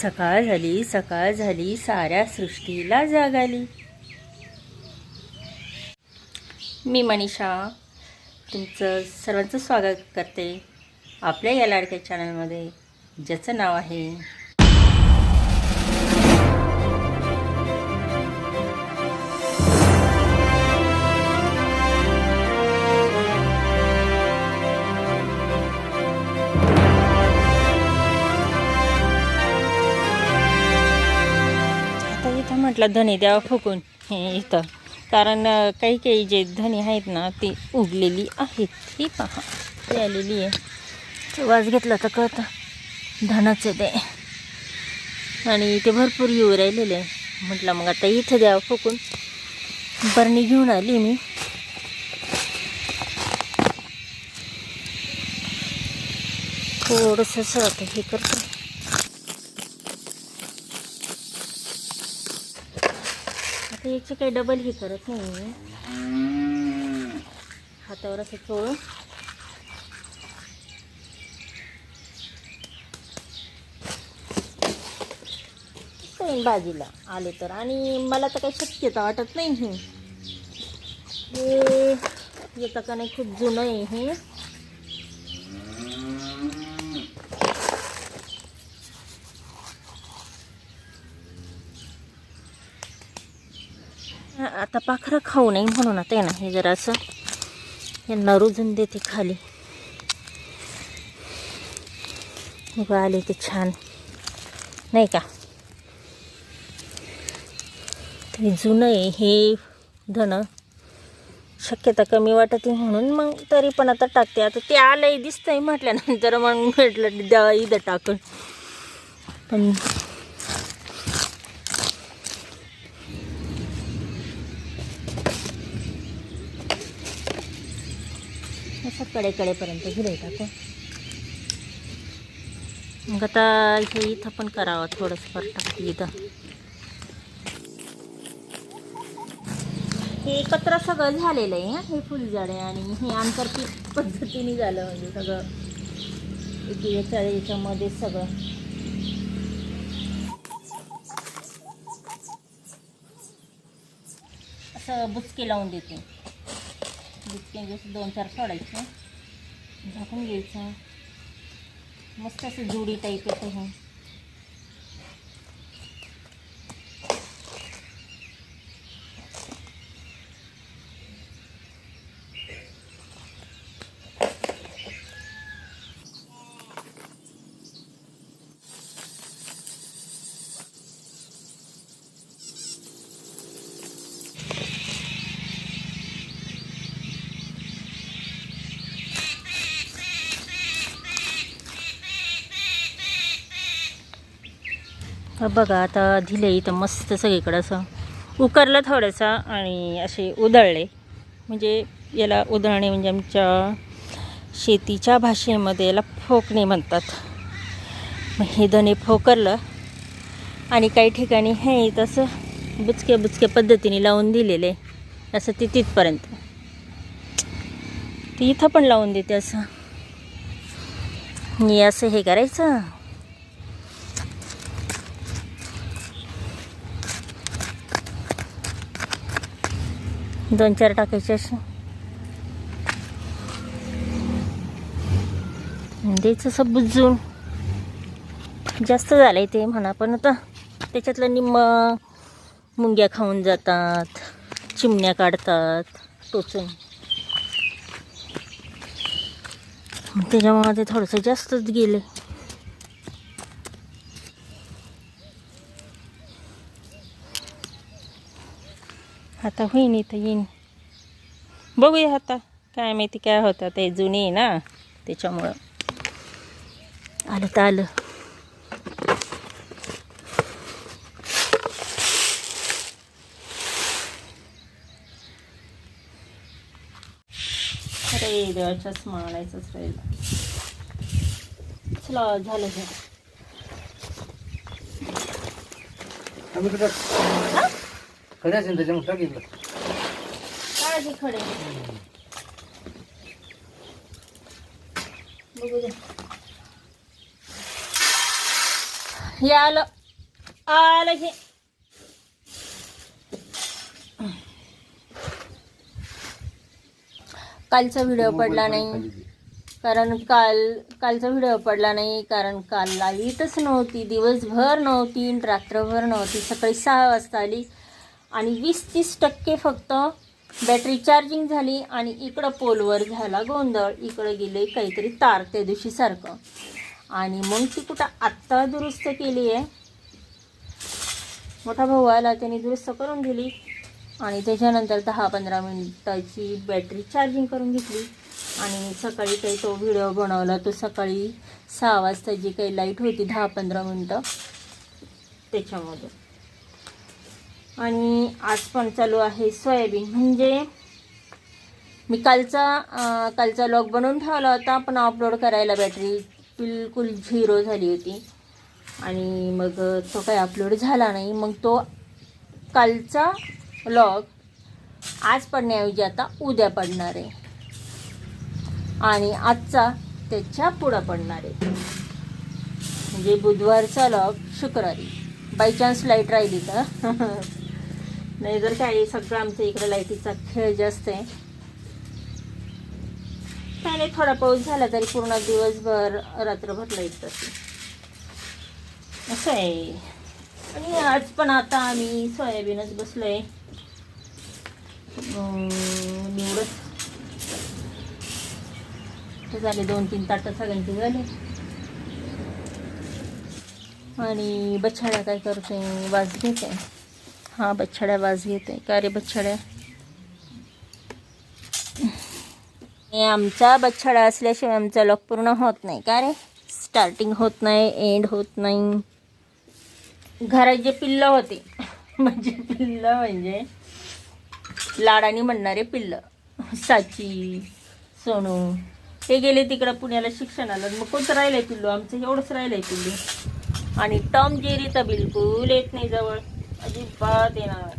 सकाळ झाली सकाळ झाली साऱ्या सृष्टीला जाग आली. मी मनीषा तुमचं सर्वांचं स्वागत करते आपल्या या लाडक्या चॅनलमध्ये ज्याचं नाव आहे म्हटलं धने द्यावा फुकून. हे इथं. कारण काही काही जे धने आहेत ना ती उगलेली आहेत. ही पहा ती आलेली आहे. वास घेतला तर कळतं. धनाचं ते आणि ते भरपूर येऊ राहिलेले आहे. म्हटलं मग आता इथं द्यावं फुकून. बरणी घेऊन आली मी. थोडंसं असं आता हे करतो. आता याची काही डबल ही करत नाही हातावर असं चोळून. येईन बाजूला आले तर. आणि मला तर काही शक्यता वाटत नाही हे. येतं का नाही खूप जुनं आहे हे. आता पाखरं खाऊ नये म्हणून आता आहे ना हे जरा असं. यांना रुजून देते खाली. हे आले ते छान. नाही का? तरी जुनं आहे हे धन शक्यता कमी वाटते म्हणून मग तरी पण आता टाकते. आता ते आलंय दिसतंय म्हटल्यानंतर मग म्हटलं द्या इथं टाकून. पण कडेकडेपर्यंत गिरे टाकू. मग आता इथे इथं पण करावं थोडंसं फार टाकते इथं. हे एकत्र सगळं झालेलं आहे हे फुलझाडे आणि हे आंतरपीक पद्धतीने झालं म्हणजे सगळं. एक याच्या याच्यामध्ये सगळं. असं बुचके लावून देते. बुचके असे दोन चार सोडायचे झाकून घ्यायचं. मस्त असं जुडी टाईप येतं हे. बघा आता दिले इथं मस्त सगळीकडं असं. उकरलं थोडंसं आणि असे उधळले म्हणजे याला उधळणे म्हणजे आमच्या शेतीच्या भाषेमध्ये याला फोकणे म्हणतात. मग हे धने फोकरलं आणि काही ठिकाणी हे तसं बुचके बुचके पद्धतीने लावून दिलेले. असं ते तिथपर्यंत. ती इथं पण लावून देते असं. मी असं हे करायचं. दोन चार टाकायचे असे. द्यायचं असं बुजून. जास्त झालंय ते म्हणा पण आता त्याच्यातलं निम्म मुंग्या खाऊन जातात चिमण्या काढतात टोचून. त्याच्यामुळे ते थोडंसं जास्तच गेले आता होईन इथं येईन. बघूया आता काय माहिती काय होतं ते जुने ना त्याच्यामुळं. आलं तर आलं. अरे देवाच्याच मानायचंच राहील. चला झालं झालं. खरं असेल त्याच्यामुळे टाकीतलं काळजी खडे. बघू दे. हे आलं. आलं हे कालचा व्हिडिओ पडला नाही. कारण काल कालचा व्हिडिओ पडला नाही. कारण काल लाईटच नव्हती. दिवसभर नव्हती. रात्रभर नव्हती. सकाळी सहा वाजता आली. आणि वीस तीस टक्के फक्त बॅटरी चार्जिंग झाली आणि इकडं पोलवर झाला गोंधळ. इकडं गेले काहीतरी तार त्या दिवशी सारखं. आणि मग ती कुठं आत्ता दुरुस्त केली आहे मोठा भाऊ आला त्याने दुरुस्त करून दिली. आणि त्याच्यानंतर दहा पंधरा मिनटाची बॅटरी चार्जिंग करून घेतली. आणि सकाळी काही तो व्हिडिओ बनवला तो सकाळी सहा वाजता जी काही लाइट होती दहा पंधरा मिनटं त्याच्यामध्ये. आणि आज पण चालू आहे सोयाबीन. म्हणजे मी कालचा कालचा लॉग बनवून ठेवला होता पण अपलोड करायला बॅटरी बिलकुल झिरो झाली होती. आणि मग तो काही अपलोड झाला नाही. मग तो कालचा लॉग आज पडण्याऐवजी आता उद्या पडणार आहे. आणि आजचा त्याच्या पुढं पडणार आहे. म्हणजे बुधवारचा लॉग शुक्रवारी. बाय चान्स लाइट राहिली तर. नाही जर काय सगळं आमच्या इकडे लाईटीचा खेळ जास्त आहे. काय नाही थोडा पाऊस झाला तरी पूर्ण दिवसभर रात्रभर लाइट जाते. असं आहे. आणि आज पण आता आम्ही सोयाबीनच बसलोय. आहे निवडत. झाले दोन तीन ताटं सगळ्यांचे झाले. आणि बछाड्या काय करते वाज घेते हा बछाड्या वाज घेते का रे बछाड्या आमचा बछडा असल्याशिवाय आमचा लॉक पूर्ण होत नाही का रे स्टार्टिंग होत नाही एंड होत नाही. घरात जे पिल्लं होते म्हणजे पिल्लं म्हणजे लाडाने म्हणणारे पिल्लं साची सोनू ते गेले तिकडं पुण्याला शिक्षणाला मग कोणतं राहिलंय पिल्लू? आमचं एवढंच राहिलंय पिल्लू. आणि टॉम जेरी तर बिलकुल येत नाही जवळ. अजिबात येणार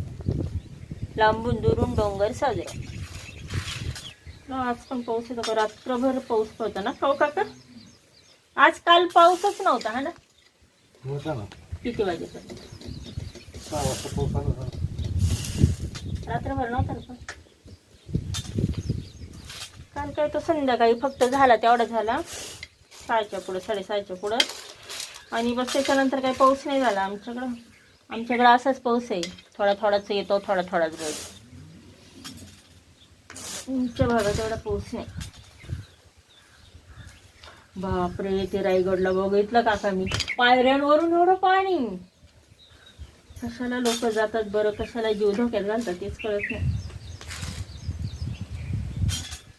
लांबून दुरून डोंगर साजरे आज पण पाऊस येतो का? रात्रभर पाऊस पडतो ना खाऊ काका? आज काल पाऊसच नव्हता हा ना? होता ना. किती वाजेपर्यंत? सहा वाजता पाऊस आला होता. रात्रभर नव्हता ना काल काय तो संध्याकाळी फक्त झाला तेवढा झाला. सहाच्या पुढं साडेसहाच्या पुढं. आणि बस त्याच्यानंतर काही पाऊस नाही झाला आमच्याकडं. आमच्याकडं असाच पाऊस आहे. थोडा थोडाच येतो थोडा थोडाच रोज. आमच्या भागात एवढा पाऊस नाही. बापरे ते रायगडला बघितलं काका मी. पायऱ्यांवरून एवढं पाणी. कशाला लोक जातात बरं? कशाला जीव धोक्यात घालतात? तेच कळत नाही.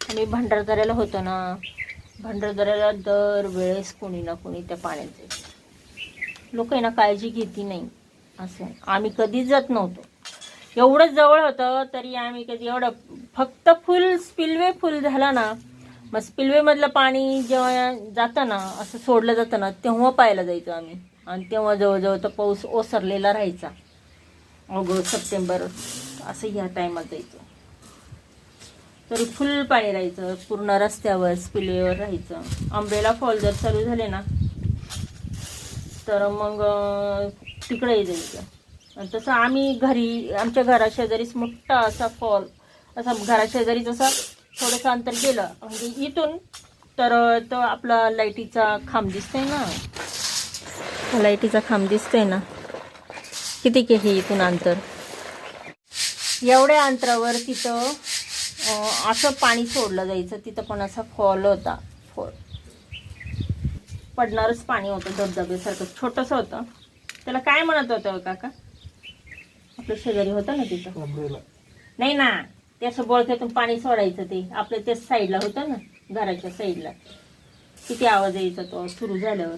आम्ही भंडारदऱ्याला होतो ना भंडारदऱ्याला दरवेळेस कोणी ना कोणी त्या पाण्याचे लोक आहे ना काळजी घेती नाही. असं आम्ही कधीच जात नव्हतो. एवढं जवळ होतं तरी आम्ही कधी एवढं फक्त फुल स्पिल्वे फुल झाला ना मग स्पिल्वेमधलं पाणी जेव्हा जातं ना असं सोडलं जातं ना तेव्हा पाहायला जायचो आम्ही. आणि तेव्हा जवळजवळ तर पाऊस ओसरलेला राहायचा. ऑगस्ट सप्टेंबर असं ह्या टायमात जायचं. तरी फुल पाणी राहायचं पूर्ण रस्त्यावर स्पिल्वेवर राहायचं. आंबेला फॉल जर चालू झाले ना तर मग तिकडे जायचं आणि तसं आम्ही घरी आमच्या घराशेजारीच मोठा असा फॉल असा घराशेजारीच असा थोडंसं अंतर गेलं म्हणजे इथून तर तो आपला लाईटीचा खांब दिसतोय ना. लाईटीचा खांब दिसतोय ना. किती के हे इथून अंतर? एवढ्या अंतरावर तिथं असं पाणी सोडलं जायचं तिथं पण असा फॉल होता. फॉल. पडणारच पाणी होतं धबधब्यासारखं छोटंसं होतं. त्याला काय म्हणत होतं काका? आपलं शेजारी होतं ना तिथं. नाही ना ते असं बोळक्यातून पाणी सोडायचं ते. आपल्या त्या साईडला होतं ना घराच्या साईडला. किती आवाज यायचा तो सुरू झाल्यावर.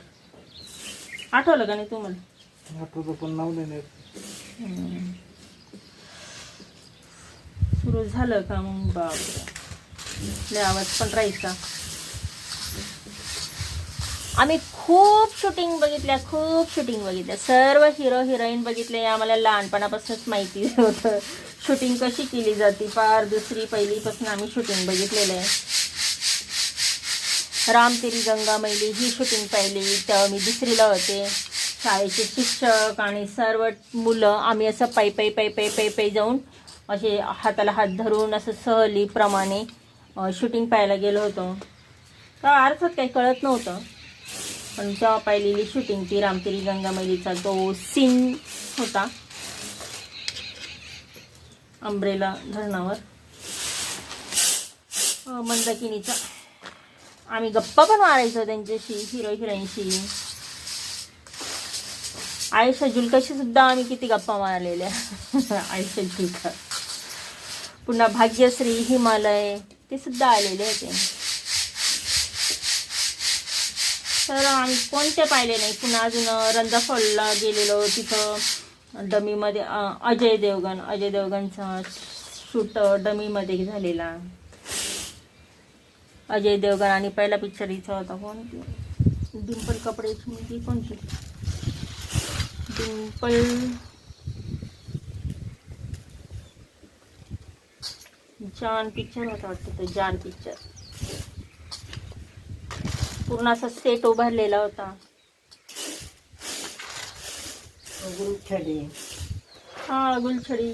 आठवलं का नाही तुम्हाला? आठवतं पण नाव नाही. सुरू झालं का मग? लय आवाज पण राहायचा आम्ही खूप शूटिंग बघितल्या खूप शूटिंग बघितल्या. सर्व हिरो हिरोईन बघितले आम्हाला लहानपणापासूनच माहिती होतं. शूटिंग कशी केली जाते? फार दुसरी पहिलीपासून आम्ही शूटिंग बघितलेलं आहे. राम तेरी गंगा मैली ही शूटिंग पाहिली. तेव्हा मी दुसरीला होते. शाळेचे शिक्षक आणि सर्व मुलं आम्ही असं पायी पायी पायी पायी पायी पायी जाऊन असे हाताला हात धरून असं सहलीप्रमाणे शूटिंग पाहायला गेलो होतो. तर अर्थात काही कळत नव्हतं. पण जेव्हा पाहिलेली शूटिंग ती रामतिरी गंगामैलीचा तो सीन होता अंब्रेला धरणावर मंदाकिनीचा. आम्ही गप्पा पण मारायचो त्यांच्याशी हिरो हिरोईनशी आयुष्या जुलकाशी सुद्धा आम्ही किती गप्पा मारलेल्या. आयुष्या जुलका. पुन्हा भाग्यश्री हिमालय ते सुद्धा आलेले होते. तर आम्ही कोणते पाहिले नाही. पुन्हा अजून रंदाफॉलला गेलेलो तिथं. डमीमध्ये अजय देवगण. अजय देवगणचा शूट डमीमध्ये झालेला. अजय देवगण आणि पहिला पिक्चर हिचा होता. कोणती डिंपल कपड्याची मुलगी कोणती डिंपल. जान पिक्चर होता वाटतं तो जान पिक्चर पूर्ण असा सेट उभारलेला होता. गुरुछडी हा गुलछडी.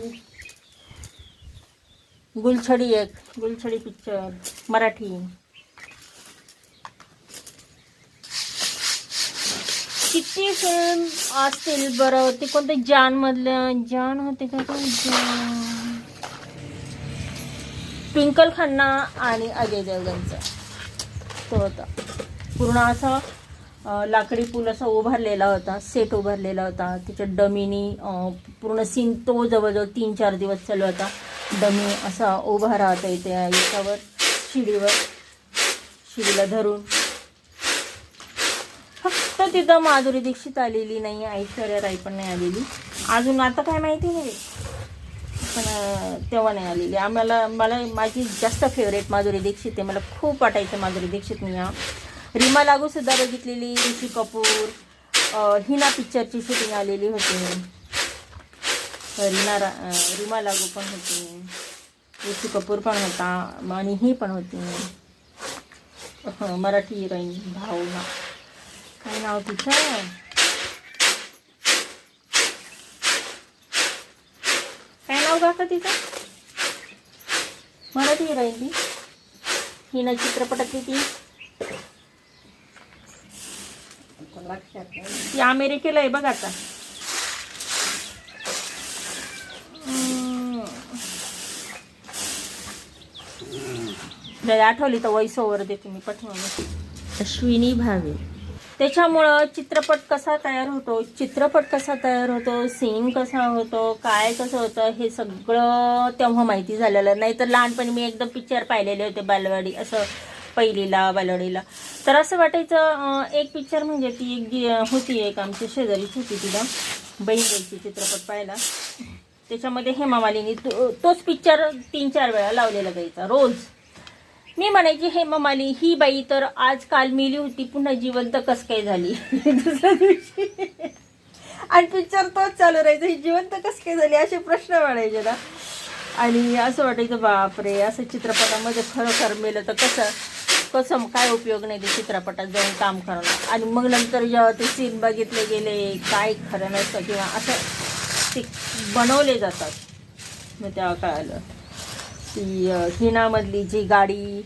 गुलछडी एक. गुलछडी पिक्चर मराठी. किती फिल्म असतील बरं? ते कोणते जान मधलं? जान होते का ट्विंकल खन्ना आणि अजय देवगणचा. तो होता. पूर्ण असा लाकडी पूल असा उभारलेला होता सेट उभारलेला होता. त्याच्या डमीनी पूर्ण सीन तो जवळजवळ तीन चार दिवस चालू होता. डमी असा उभा राहता येते याच्यावर शिडीवर शिडीला धरून. फक्त तिथं माधुरी दीक्षित आलेली नाही ऐश्वर्या राय पण नाही आलेली. अजून आता काय माहिती नाही. पण तेव्हा नाही आलेली. आम्हाला मला माझी जास्त फेवरेट माधुरी दीक्षित आहे. मला खूप वाटायचं माधुरी दीक्षित मी हा. रीमा लागू सुद्धा बघितलेली ऋषी कपूर हिना पिक्चरची शूटिंग आलेली होती. रीना रा रीमा लागू पण होती. ऋषी कपूर पण होता आणि ही पण होती. मराठी हिरोईन भावना काय नाव तिचं? काय नाव का तिचं? मराठी हिरोईन ती हिना चित्रपटातली ती ती अमेरिकेला आहे बघ आता. आठवली तर वॉइस ओव्हर देते मी पटवून अश्विनी भावे. त्याच्यामुळं चित्रपट कसा तयार होतो? चित्रपट कसा तयार होतो? सीन कसा होतो? काय कसं होतं? हे सगळं तेव्हा माहिती झालेलं. नाही तर लहानपणी मी एकदम पिक्चर पाहिलेले होते बालवाडी. असं पहिलीला बालवडीला. तर असं वाटायचं एक पिक्चर म्हणजे ती एक जी होती एक आमची शेजारीच होती तिला बहीण द्यायची चित्रपट पाहायला. त्याच्यामध्ये हेमा मालिनी तो- तोच पिक्चर तीन चार वेळा लावलेला जायचा रोज. मी म्हणायची हेमामाली ही बाई तर आज काल मेली होती पुन्हा जिवंत कस काय झाली? दुसऱ्या दिवशी. आणि पिक्चर तोच चालू राहायचा ही जिवंत कस काय झाली? असे प्रश्न वाढायचे ना. आणि असं वाटायचं बापरे असं चित्रपटामध्ये खरोखर मेलं तर कसं? कसं काय उपयोग नाही ते चित्रपटात जाऊन काम करणं आणि मग नंतर जेव्हा ते सीन बघितले गेले काय खरं नसतं किंवा असं ते बनवले जातात. मग तेव्हा कळालं ती हिनामधली जी गाडी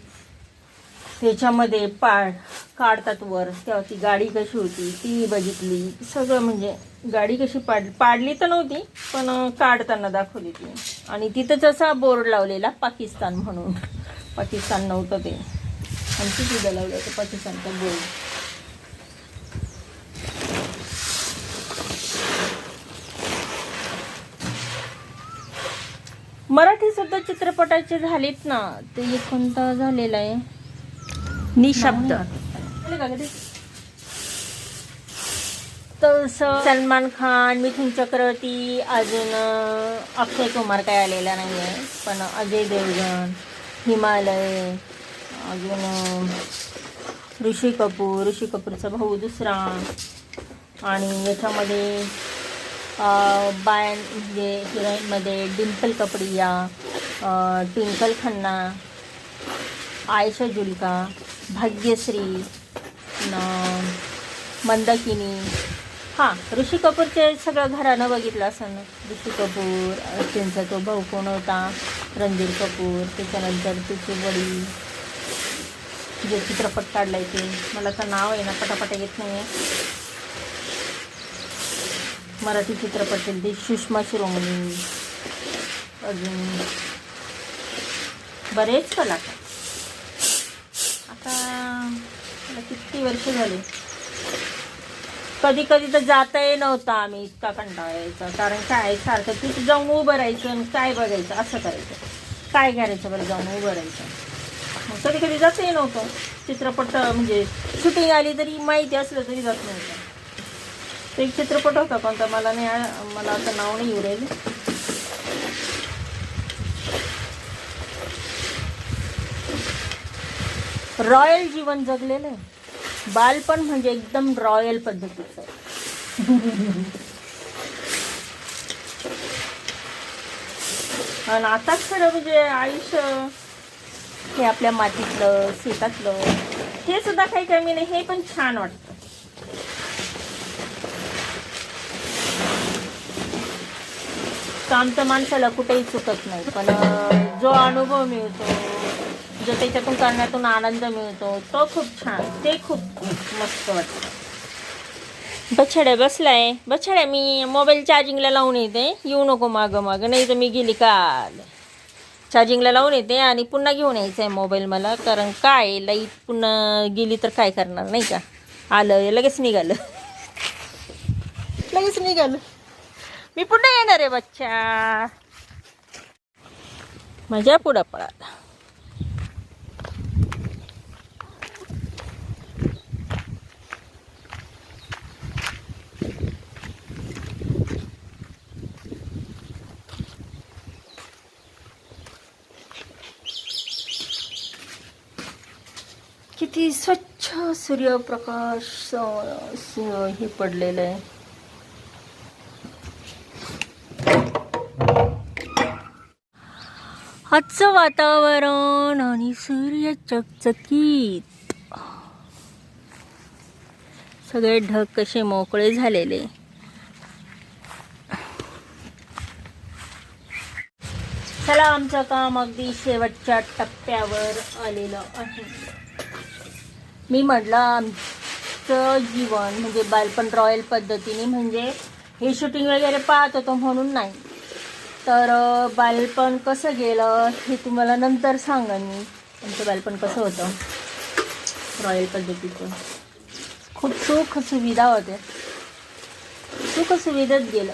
त्याच्यामध्ये पा काढतात वर तेव्हा ती गाडी कशी होती ती बघितली. सगळं म्हणजे गाडी कशी पाड पाडली तर नव्हती पण काढताना दाखवली ती. आणि तिथंच असा बोर्ड लावलेला पाकिस्तान म्हणून. पाकिस्तान नव्हतं ते. आणि तिथे लावलं होतं पाकिस्तानचा बोर्ड मराठी सुद्धा चित्रपटाचे झालेत ना ते कोणता झालेला आहे? निशब्द तर सलमान खान मिथुन चक्रवर्ती अजून अक्षय कुमार काय आलेला नाही आहे पण अजय देवगण हिमालय अजून ऋषी कपूर ऋषी कपूरचा भाऊ दुसरा. आणि याच्यामध्ये बायन म्हणजे हिरोईनमध्ये डिम्पल कपडिया ट्विंकल खन्ना आयशा जुलका भाग्यश्री न मंदाकिनी. हां ऋषी कपूरचे सगळं घरानं बघितलं असं ना? ऋषी कपूर त्यांचा तो भाऊ कोण होता? रणधीर कपूर त्याच्यानंतर तिची वडील. जे चित्रपट काढलाय ते. मला तर नाव आहे ना पटापट येत नाही मराठी चित्रपट ते सुषमा शिरोमणी. अजून बरेच कलाकार. आता मला किती वर्ष झाले. कधी कधी तर जाताही नव्हता आम्ही इतका कंटाळा यायचा कारण काय सारखं तिथे जाऊन उभं राहायचं आणि काय बघायचं असं करायचं. काय करायचं बरं जाऊन उभं राहायचं? कधी कधी जातही नव्हतं. चित्रपट म्हणजे शूटिंग आली तरी माहिती असलं तरी जात नव्हतं. तो एक चित्रपट होता कोणता मला नाही मला आता नाव नाही येऊ रॉयल जीवन जगलेलं आहे. बालपण म्हणजे एकदम रॉयल पद्धतीचं. आहे आणि आता खरं म्हणजे आयुष्य हे आपल्या मातीतलं शेतातलं. हे सुद्धा काही कमी नाही हे पण छान वाटतं. काम तर माणसाला कुठेही चुकत नाही पण जो अनुभव मिळतो जो त्याच्यातून करण्यातून आनंद मिळतो तो खूप छान ते खूप मस्त वाटतं. बछड्या बसलाय बछड्या मी मोबाईल चार्जिंगला लावून येते. येऊ नको मागं मागं नाही तर मी गेली काल. चार्जिंगला लावून येते आणि पुन्हा घेऊन यायचं आहे मोबाईल मला. कारण काय लाइट पुन्हा गेली तर काय करणार नाही का? आलं लगेच निघालं. लगेच निघालं. मी पुन्हा येणार आहे बच्चा. माझ्या पुढं पळाला किती स्वच्छ सूर्यप्रकाश हे पडलेलं आहे. आजचं वातावरण आणि सूर्य चकचकीत सगळे ढग कसे मोकळे झालेले. चला आमचं काम अगदी शेवटच्या टप्प्यावर आलेलं आहे. मी म्हटलं आमचं जीवन म्हणजे बालपण रॉयल पद्धतीने म्हणजे हे शूटिंग वगैरे पाहत होतो म्हणून नाही. तर बालपण कसं गेलं हे तुम्हाला नंतर सांगा मी. आमचं बालपण कसं होतं? रॉयल पद्धतीचं. खूप सुख सुविधा होत्या. सुखसुविधेत गेलं.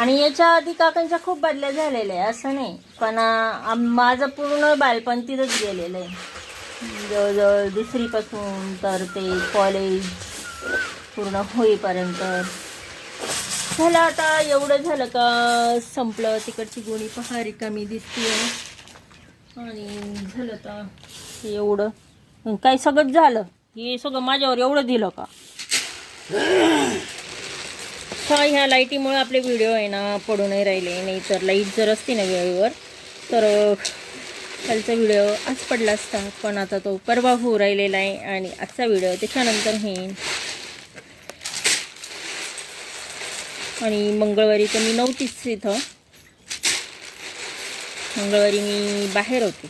आणि याच्या आधी काकांच्या खूप बदल्या झालेल्या आहे असं नाही. पण आम- माझं पूर्ण बालपण तिथंच गेलेलं आहे. जवळजवळ दुसरीपासून तर ते कॉलेज पूर्ण होईपर्यंत. झालं आता एवढं झालं का संपलं. तिकडची गुणी पहा रिकामी दिसते आणि झालं आता एवढं. काही काय सगळंच झालं? हे सगळं माझ्यावर एवढं दिलं का? हा ह्या लाईटीमुळे आपले व्हिडिओ आहे ना पडू नाही राहिले. नाही तर लाइट जर असती ना वेळेवर तर कालचा व्हिडिओ आज पडला असता. पण आता तो परवा होऊ राहिलेला आहे आणि आजचा व्हिडिओ त्याच्यानंतर हे आणि मंगळवारी तर मी नव्हतीच इथं. मंगळवारी मी बाहेर होते.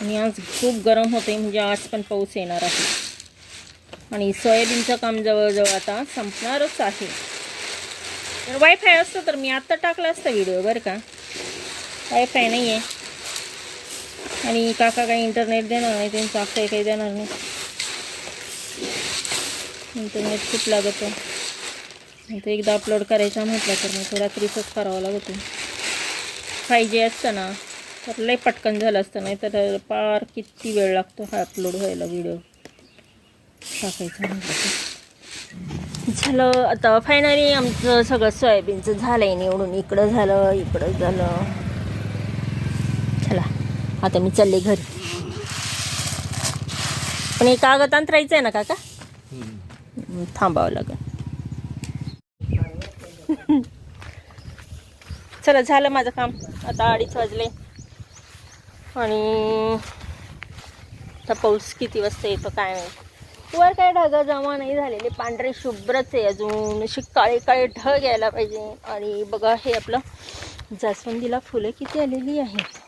आणि आज खूप गरम होते म्हणजे आज पण पाऊस येणार आहे. आणि सोयाबीनचं काम जवळजवळ आता संपणारच आहे. तर वायफाय असतं तर मी आत्ता टाकला असता व्हिडिओ बरं का? वायफाय नाही आहे आणि काका काही इंटरनेट देणार नाही त्यांचं आत्ता काही देणार नाही. इंटरनेट खूप लागतं. तर एकदा अपलोड करायचा म्हटलं तर मग तो रात्रीचंच करावं लागतो. फाय जी असतं ना तर लय पटकन झालं असतं नाही तर पार किती वेळ लागतो हा अपलोड व्हायला व्हिडिओ टाकायचं. झालं. आता फायनली आमचं सगळं सोयाबीनचं झालं आहे निवडून. इकडं झालं इकडं झालं. चला आता मी चालले घरी. पण हे कागद अंतरायचं आहे ना काका? थांबावं लागेल. चला झालं माझं काम. आता अडीच वाजले. आणि आता पाऊस किती वाजता येतो काय माहिती. वर काय ढग जमा नाही झालेले. पांढरे शुभ्रच आहे अजून अशी काळे काळे ढग यायला पाहिजे. आणि बघा हे आपलं जास्वंदीला फुलं किती आलेली आहेत.